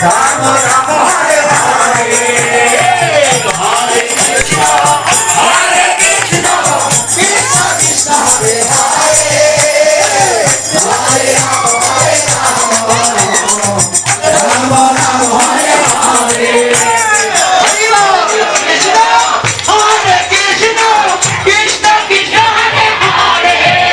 Time.